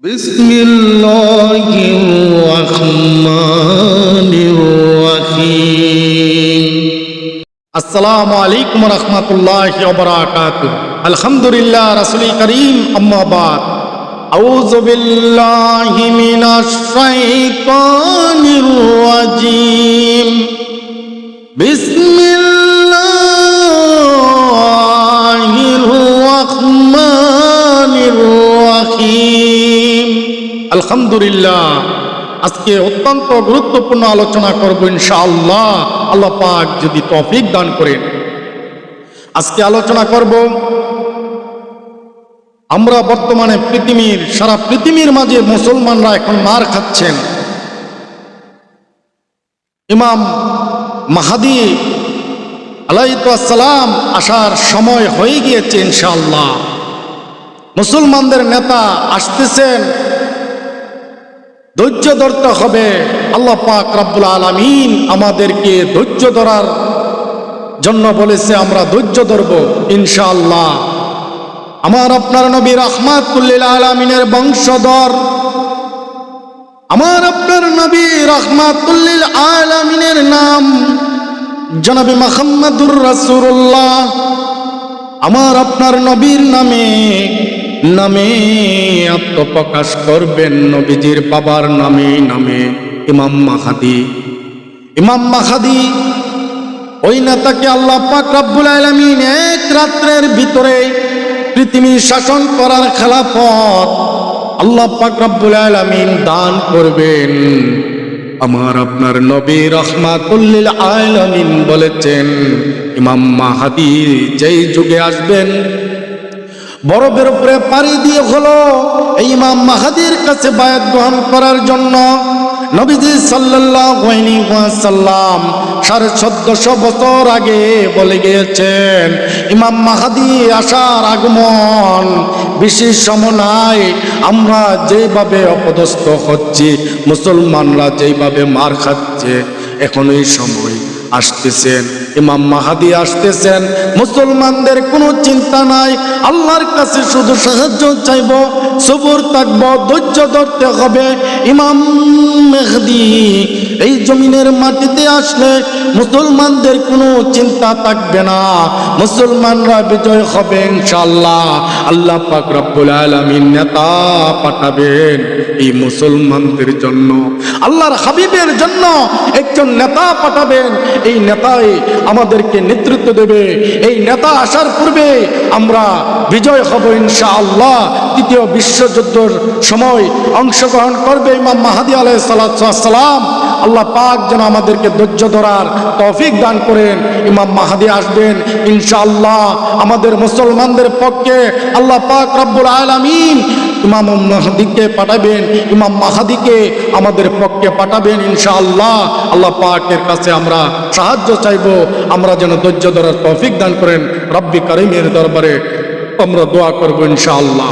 بسم الله الرحمن الرحيم. السلام عليكم ورحمة الله وبركاته. الحمد لله رسول كريم أما بعد أعوذ بالله من الشيطان الرجيم. আলহামদুলিল্লাহ। আজকে অত্যন্ত গুরুত্বপূর্ণ আলোচনা করব ইনশাআল্লাহ। আল্লাহ পাক যদি তৌফিক দান করেন। আজকে আলোচনা করব, আমরা বর্তমানে পৃথিবীর, সারা পৃথিবীর মাঝে মুসলমানরা এখন মার খাচ্ছেন। ইমাম মাহাদি আলাইসালাম আসার সময় হয়ে গিয়েছে ইনশাআল্লাহ। মুসলমানদের নেতা আসতেছেন ধৈর্য ধরতে হবে। আল্লাহ পাক রাব্বুল আলামিন আমাদেরকে ধৈর্য ধরার জন্য বলেছে, আমরা ধৈর্য ধরব ইনশাআল্লাহ। আমার আপনার নবী রহমাতুল্লিল আলামিনের বংশধর, আমার আপনার নবী রহমাতুল্লিল আলামিনের নাম জনাবি মাহমুদুর রাসূলুল্লাহ। আমার আপনার নবীর নামে নামে আত্মপ্রকাশ করবেন নবীজির বাবার নামে নামে ইমাম মাহাদি। ইমাম মাহাদি, ওই নেতাকে আল্লাহ পাক রব্বুল এক রাত্রের ভিতরে পৃথিবী শাসন করার খেলাফত আল্লাহ পাক রব্বুল আলামিন দান করবেন। আমার আপনার নবী রহমাতুল্লিল আলামিন বলেছেন, ইমাম মাহাদি যেই যুগে আসবেন বরফের উপরে পাড়ি দিয়ে হলো। এই ইমাম মাহাদির কাছে বায়াত গ্রহণ করার জন্য নবীজি ওয়াসাল্লাম সাড়ে চোদ্দশো বছর আগে বলে গিয়েছেন, ইমাম মাহাদি আসার আগমন বিশেষ সমনায় আমরা যেভাবে অপদস্থ হচ্ছি, মুসলমানরা যেভাবে মার খাচ্ছে এখন এই সময় আসতেছেন ইমাম মাহাদি আসতেছেন, মুসলমানদের কোনো চিন্তা নাই, আল্লাহর কাছে শুধু সাহায্য চাইব, সবুর থাকব, ধৈর্য ধরতে হবে। ইমাম মেহদি এই জমিনের মাটিতে আসলে মুসলমানদের কোনো চিন্তা থাকবে না, মুসলমানরা বিজয় হবে ইনশাল্লাহ আল্লাহ পাক রব্বুল নেতা পাঠাবেন এই মুসলমানদের জন্য। আল্লাহর হাবিবের জন্য একজন নেতা পাঠাবেন, এই নেতাই আমাদেরকে নেতৃত্ব দেবে। এই নেতা আসার পূর্বে আমরা বিজয় হব ইনশাআল্লাহ। তৃতীয় বিশ্বযুদ্ধর সময় অংশগ্রহণ করবে ইমাম মাহাদি আলাই সালাম। আল্লাহ পাক যেন আমাদেরকে ধৈর্য ধরার তৌফিক দান করেন। ইমাম মাহাদি আসবেন ইনশাআল্লাহ। আমাদের মুসলমানদের পক্ষে আল্লাহ পাক রব্বুল আলামিন ইমাম মাহাদিকে পাঠাবেন, ইমাম মাহাদিকে আমাদের পক্ষে পাঠাবেন ইনশাআল্লাহ। আল্লাহ পাকের কাছে আমরা সাহায্য চাইব, আমরা যেন ধৈর্য ধরার তৌফিক দান করেন। রব্বি করিমের দরবারে আমরা দোয়া করব ইনশাআল্লাহ।